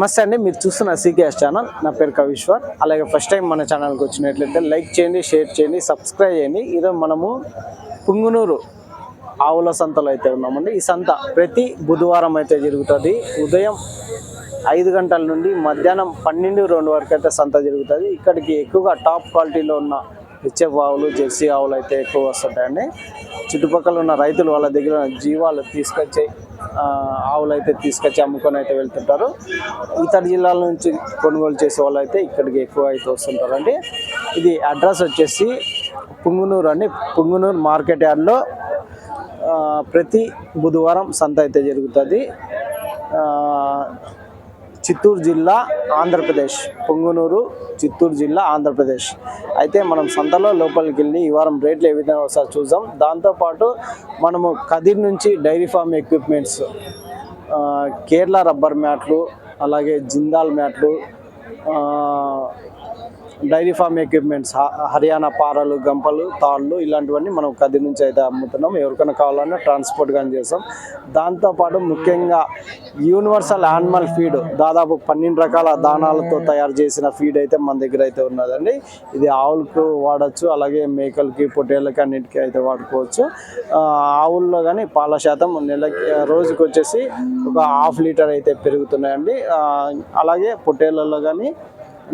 నమస్తే అండి. మీరు చూస్తున్న సీకేఎస్ ఛానల్. నా పేరు కవీశ్వర్. అలాగే ఫస్ట్ టైం మన ఛానల్కి వచ్చినట్లయితే లైక్ చేయండి షేర్ చేయండి సబ్స్క్రైబ్ చేయండి. ఈరోజు మనము పుంగునూరు ఆవుల సంతలో అయితే ఉన్నామండి. ఈ సంత ప్రతి బుధవారం అయితే జరుగుతుంది. ఉదయం ఐదు గంటల నుండి మధ్యాహ్నం పన్నెండు రెండు వరకు అయితే సంత జరుగుతుంది. ఇక్కడికి ఎక్కువగా టాప్ క్వాలిటీలో ఉన్న హెచ్ఎఫ్ ఆవులు జెర్సీ ఆవులు అయితే ఎక్కువ వస్తుంటాయండి. చుట్టుపక్కల ఉన్న రైతులు వాళ్ళ దగ్గర ఉన్న జీవాలు తీసుకొచ్చి ఆవులు అయితే తీసుకొచ్చి అమ్ముకొని అయితే వెళ్తుంటారు. ఇతర జిల్లాల నుంచి కొనుగోలు చేసే వాళ్ళు అయితే ఇక్కడికి ఎక్కువ అయితే వస్తుంటారండి. ఇది అడ్రస్ వచ్చేసి పుంగునూరు అండి. పుంగునూరు మార్కెట్ యార్డ్లో ప్రతి బుధవారం సంత అయితే జరుగుతుంది. చిత్తూరు జిల్లా ఆంధ్రప్రదేశ్. పొంగునూరు చిత్తూరు జిల్లా ఆంధ్రప్రదేశ్. అయితే మనం సంతలో లోపలికి వెళ్ళి ఈ వారం రేట్లు ఏ విధంగా ఒకసారి చూద్దాం. దాంతోపాటు మనము కదిర్ నుంచి dairy farm equipments Kerala rubber మ్యాట్లు అలాగే జిందాల్ మ్యాట్లు డైరీ ఫార్మ్ ఎక్విప్మెంట్స్ హర్యానా పారలు గంపలు తాళ్ళు ఇలాంటివన్నీ మనం కది నుంచి అయితే అమ్ముతున్నాం. ఎవరికైనా కావాలన్నా ట్రాన్స్పోర్ట్ కానీ చేస్తాం. దాంతోపాటు ముఖ్యంగా యూనివర్సల్ యానిమల్ ఫీడ్ దాదాపు పన్నెండు రకాల దానాలతో తయారు చేసిన ఫీడ్ అయితే మన దగ్గర అయితే ఉన్నదండి. ఇది ఆవులకు వాడచ్చు అలాగే మేకలకి పొట్టేళ్ళకి అన్నిటికీ అయితే వాడుకోవచ్చు. ఆవుల్లో కానీ పాల శాతం నెలకి రోజుకి వచ్చేసి ఒక హాఫ్ లీటర్ అయితే పెరుగుతున్నాయండి. అలాగే పొట్టేళ్ళలో కానీ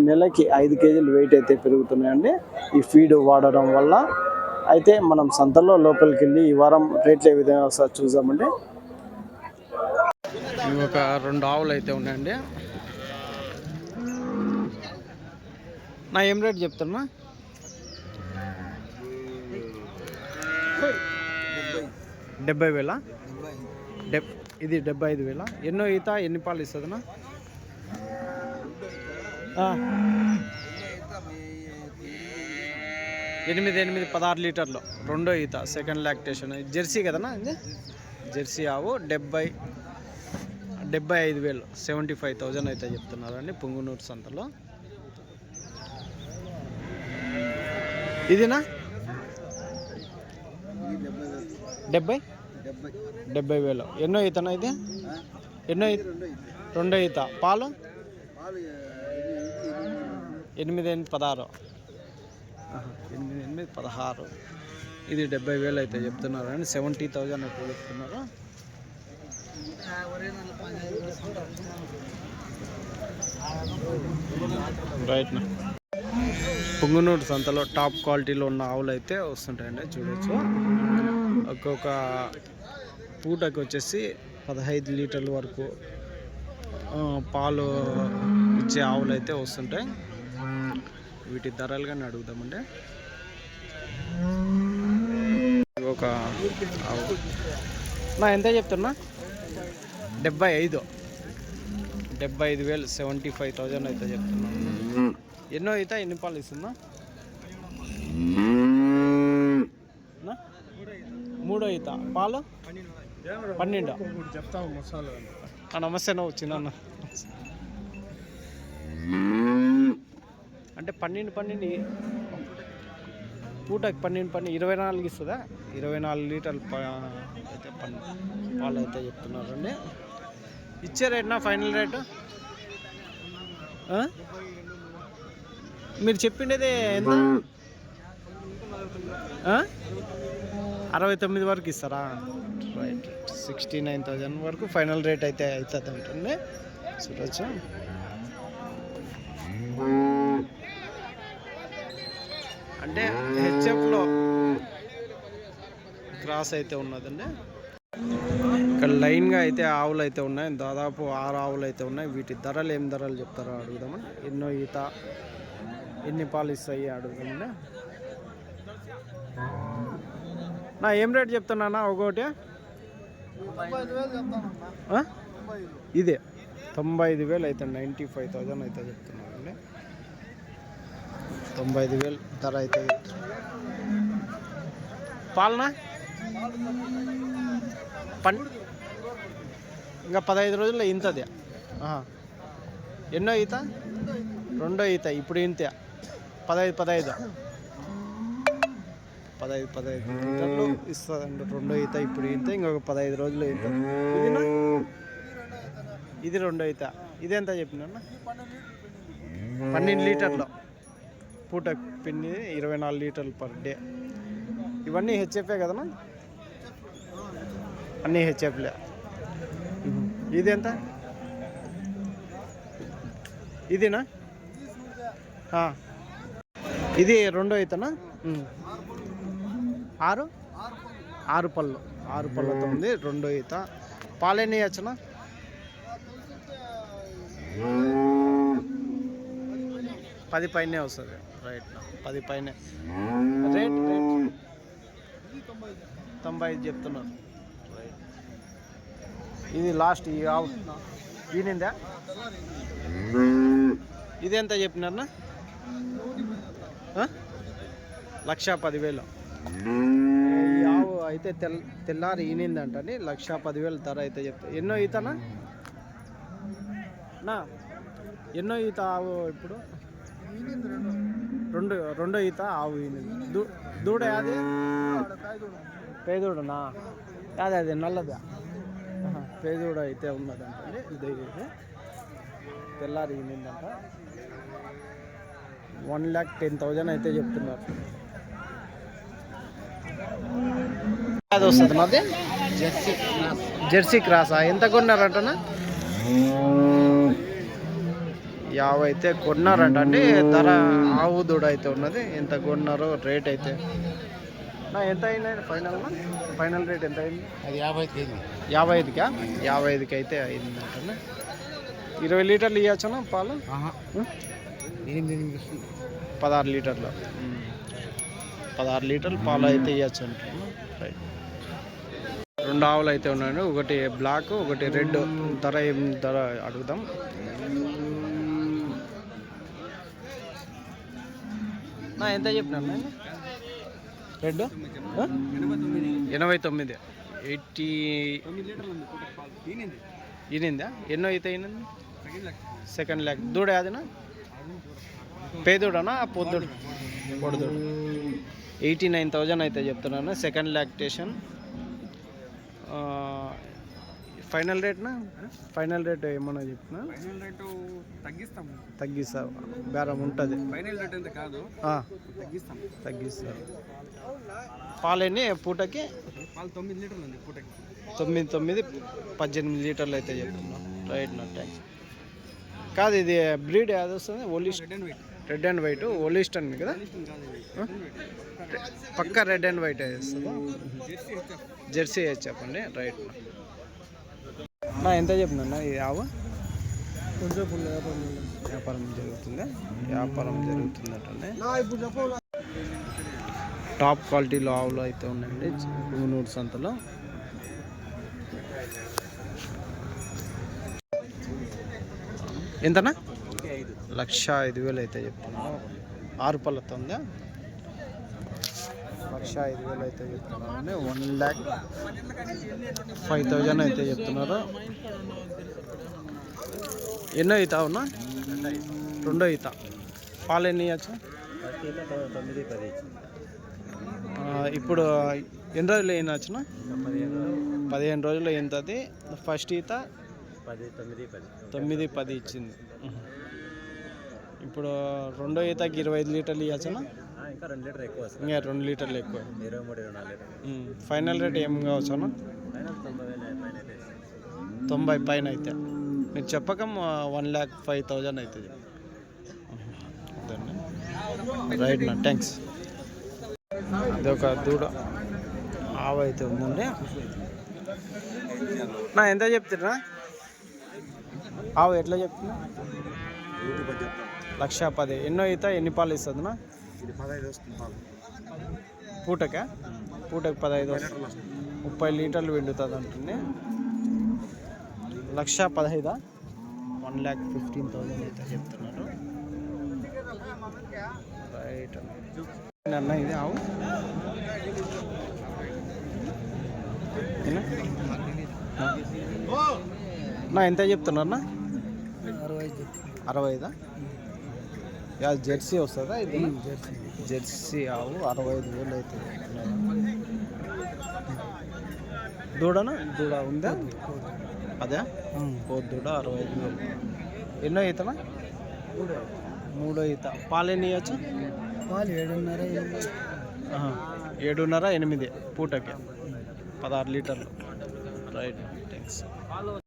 నెలకి ఐదు కేజీలు వెయిట్ అయితే పెరుగుతున్నాయండి ఈ ఫీడ్ వాడడం వల్ల అయితే మనం సంతలో లోపలికి వెళ్ళి ఈ వారం రేట్లు ఏ విధంగా ఒకసారి చూద్దామండి. ఒక రెండు ఆవులు అయితే ఉన్నాయండి. నా ఏం రేట్ చెప్తున్నా? డెబ్బై వేల? డెబ్ ఇది డెబ్బై ఐదు వేల? ఎన్నో ఈత ఎన్ని పాలు ఇస్తుందన్నా? ఎనిమిది ఎనిమిది పదహారు లీటర్లు. రెండో ఈత సెకండ్ లాక్టేషన్. జెర్సీ కదనా ఇది? జెర్సీ ఆవు డెబ్బై డెబ్బై ఐదు వేలు. సెవెంటీ ఫైవ్ థౌజండ్ అయితే చెప్తున్నారండి పుంగునూరు సంతలో. ఇదినా? డెబ్బై? డెబ్బై వేలు. ఎన్నో ఈతనా ఇది? ఎన్నో ఈత రెండో ఈత. పాలు? ఎనిమిది ఎనిమిది పదహారు. ఎనిమిది ఎనిమిది పదహారు. ఇది డెబ్బై వేలు అయితే చెప్తున్నారు అండి సెవెంటీ థౌజండ్ అయితే చెప్తున్నారు. రైట్ పుంగునూరు సంతలో టాప్ క్వాలిటీలో ఉన్న ఆవులు అయితే వస్తుంటాయండి చూడొచ్చు. ఒక్కొక్క పూటకి వచ్చేసి పదహైదు లీటర్ల వరకు పాలు ఇచ్చే ఆవులు అయితే వస్తుంటాయి. వీటి ధరలు కానీ అడుగుదామండి ఇవి ఒక నా ఎంత చెప్తున్నా? డెబ్బై ఐదు. డెబ్బై ఐదు వేలు సెవెంటీ ఫైవ్ థౌజండ్ అయితే చెప్తున్నాను ఎన్నో అయితే ఎన్ని పాలు ఇస్తుందా? నా? మూడో ఈత పాలు? పన్నెండు. చెప్తాము మసాలా ఆ, నమస్తే నువ్వు చిన్న అంటే పన్నెండు పన్నెండు పూటకి పన్నెండు పన్నెండు ఇరవై నాలుగు ఇస్తుందా? ఇరవై నాలుగు లీటర్లు ప- అయితే పన్ను పాలు అయితే చెప్తున్నారండి. ఇచ్చే రేట్నా? Final rate? మీరు చెప్పిండేది ఎంత? అరవై తొమ్మిది వరకు ఇస్తారా? రైట్. సిక్స్టీ నైన్ థౌజండ్ వరకు ఫైనల్ రేట్ అయితే అవుతుంది ఉంటుంది చూడొచ్చు. అంటే హెచ్ఎఫ్లో క్రాస్ అయితే ఉన్నదండి. ఇక్కడ లైన్గా అయితే ఆవులు అయితే ఉన్నాయి. దాదాపు ఆరు ఆవులు అయితే ఉన్నాయి. వీటి ధరలు ఏం ధరలు చెప్తారో అడుగుదామని ఎన్నో ఈత ఎన్ని పాలు ఇస్తాయి అడుగుదామండి. నా ఏం రేట్ చెప్తున్నానా ఒకటి ఇదే. తొంభై ఐదు వేలు అయితే నైంటీ ఫైవ్ థౌజండ్ అయితే చెప్తున్నాను తొంభై ఐదు వేలు ధర అయితే పాలన? పాలనా పన్ ఇంకా పదహైదు రోజుల్లో ఇంతది. ఎన్నో ఈత? రెండో ఈత ఇప్పుడు ఇంతే. పదహైదు పదహైదు. పదహైదు పదహైదు. లీటర్లు ఇస్తుందండి రెండో ఈత ఇప్పుడు ఈత ఇంకొక పదహైదు రోజులు ఈత ఇదినా? ఇది రెండో ఈత. ఇదెంత చెప్పిన పన్నెండు లీటర్లు. పూట పిండి ఇరవై నాలుగు లీటర్లు పర్ డే. ఇవన్నీ హెచ్ఎఫే కదనా అన్నీ హెచ్ఎఫ్లే. ఇది ఎంత ఇదినా. ఇది రెండో అవుతానా ఆరు? ఆరు పళ్ళు. ఆరు పళ్ళతో ఉంది రెండో ఈత. పాలెన్ని ఇవ్వచ్చునా పది పైనే వస్తుంది. రైట్ పది పైనే. Rate rate. తొంభై ఐదు చెప్తున్నారు. ఇది లాస్ట్ ఈ ఆవు. ఈనిందా ఇది ఎంత చెప్పినారనా లక్ష పదివేలు. ఈ ఆవు అయితే తెల్ తెల్లారి ఈనిందంటని లక్ష పదివేలు ధర అయితే చెప్తా ఎన్నో ఈతనా నా? ఎన్నో ఈత ఆవు ఇప్పుడు? రెండు రెండో ఈత ఆవు దూ దూడ అది పేదూడనా? అదే అదే నల్లదా. పేదూడ అయితే ఉన్నదంటే ఇది తెల్లారి ఈనిందంట. వన్ ల్యాక్ టెన్ థౌజండ్ అయితే చెప్తున్నారు. అది వస్తుంది మాది? జెర్సీ జెర్సీ క్రాసా? ఎంత కొన్నారంటనా? యాభై అయితే కొన్నారంట. అండి ధర ఆవు దూడ అయితే ఉన్నది. ఎంత కొన్నారో రేట్ అయితే. ఎంత అయింది? ఫైనల్ ఫైనల్ రేట్ ఎంత అయింది? అది యాభై తేదీ యాభై ఐదుకా? యాభై ఐదుకి అయితే అయిందంట ఇరవై లీటర్లు ఇవ్వచ్చునా పాలు? పదహారు లీటర్లు. పదహారు లీటర్లు పాలు అయితే ఇవ్వచ్చు అంటున్నా. రైట్ రెండు ఆవులు అయితే ఉన్నాయండి ఒకటి బ్లాక్ ఒకటి రెడ్. ధర ఏం ధర అడుగుదాం. ఎంత చెప్పినాను నేను రెడ్ ఎనభై తొమ్మిది. ఎయిటీ ఈనిందా? ఎన్నో అయితే అయినంది సెకండ్ ల్యాక్ దూడ అదినా పేదూడనా? పొద్దుడు. పొడుదుడు. ఎయిటీ నైన్ థౌజండ్ అయితే చెప్తున్నాను. Second lactation. ఫైనల్ రేట్నా ఫైనల్ రేట్ ఏమన్నా చెప్పిన? ఫైనల్ రేటు తగ్గిస్తా బేరం ఉంటుంది. ఫైనల్ రేట్ ఎంత కాదు. తగ్గిస్తాం తగ్గిస్తారు పాలన్నీ పూటకి? వాళ్ళు తొమ్మిది లీటర్లు ఉంది పూటకి. తొమ్మిది తొమ్మిది పద్దెనిమిది లీటర్లు అయితే చెప్తున్నాం రైట్ నా థ్యాంక్స్ కాదు ఇది బ్రీడ్ ఏది వస్తుంది? ఓలిస్ట్ red and white red and white ఓలిస్ట్ అని కదా. పక్క రెడ్ అండ్ వైట్ వేస్తుందా? జెర్సీ వేసి చెప్పండి రైట్ నా ఎంత చెప్పినా ఇది ఆవు కొంచెం వ్యాపారం జరుగుతుందా? వ్యాపారం జరుగుతుందటండి. టాప్ క్వాలిటీలో ఆవులు అయితే ఉన్నాయండి పుంగనూరు సంతలో. ఎంతనా లక్ష ఐదు వేలు అయితే చెప్తున్నాను ఆరు పళ్ళతో ఉందా? లక్ష ఐదు వేలు అయితే చెప్తున్నారండి. వన్ ల్యాక్ ఫైవ్ థౌజండ్ అయితే చెప్తున్నారు. ఎన్నో ఈత ఉన్నా? రెండో ఈత. పాలు ఎన్ని ఇవ్వచ్చు? తొమ్మిది పది ఇప్పుడు ఎన్ని రోజులు అయినా వచ్చిన? పదిహేను రోజులు అయింది ఫస్ట్ ఈత? పది తొమ్మిది పది తొమ్మిది పది ఇచ్చింది. ఇప్పుడు రెండో ఈతకి ఇరవై ఐదు లీటర్లు ఇవ్వచ్చనా? ఇంకా రెండు లీటర్ ఎక్కువ ఇంకా రెండు లీటర్లు ఎక్కువ. ఇరవై మూడు ఇరవై నాలుగు లీటర్ ఫైనల్ రేట్ ఏం కావచ్చునా ఫైనల్ తొంభై పైన అయితే మీరు చెప్పకం వన్ ల్యాక్ ఫైవ్ థౌజండ్ అవుతుంది. రైట్ నా థ్యాంక్స్. అదొక దూడ. ఆవు అయితే ఉందండి. నా ఎంత చెప్తున్నా ఆవు ఎట్లా చెప్తున్నా? లక్ష పది. ఎన్నో అయితే ఎన్ని పాలు ఇస్తుందినా ఇది పదహైదు వస్తుంది పాలు. పూటకా? పూటకి పదహైదు వస్తుంది. ముప్పై లీటర్లు వెండుతుంది అంటుంది. లక్ష పదహైదా? వన్ ల్యాక్ ఫిఫ్టీన్ థౌసండ్ అయితే చెప్తున్నారు. రైట్ అన్న. ఇది ఆవు? నా ఎంత చెప్తున్నారన్నా అరవై అరవై ఐదా? జెర్సీ వస్తుందా ఇది? జెర్సీ ఆవు అరవై ఐదు వేలు అయితే దూడనా? దూడ ఉందా? అదే? ఓ దూడ అరవై ఐదు వేలు. ఎన్నో ఈతనా మూడో ఈత. పాలు ఎన్ని ఇవ్వచ్చు? పాలు ఏడున్నర. ఏడున్నర ఎనిమిది పూటకి. పదహారు లీటర్లు. Right thanks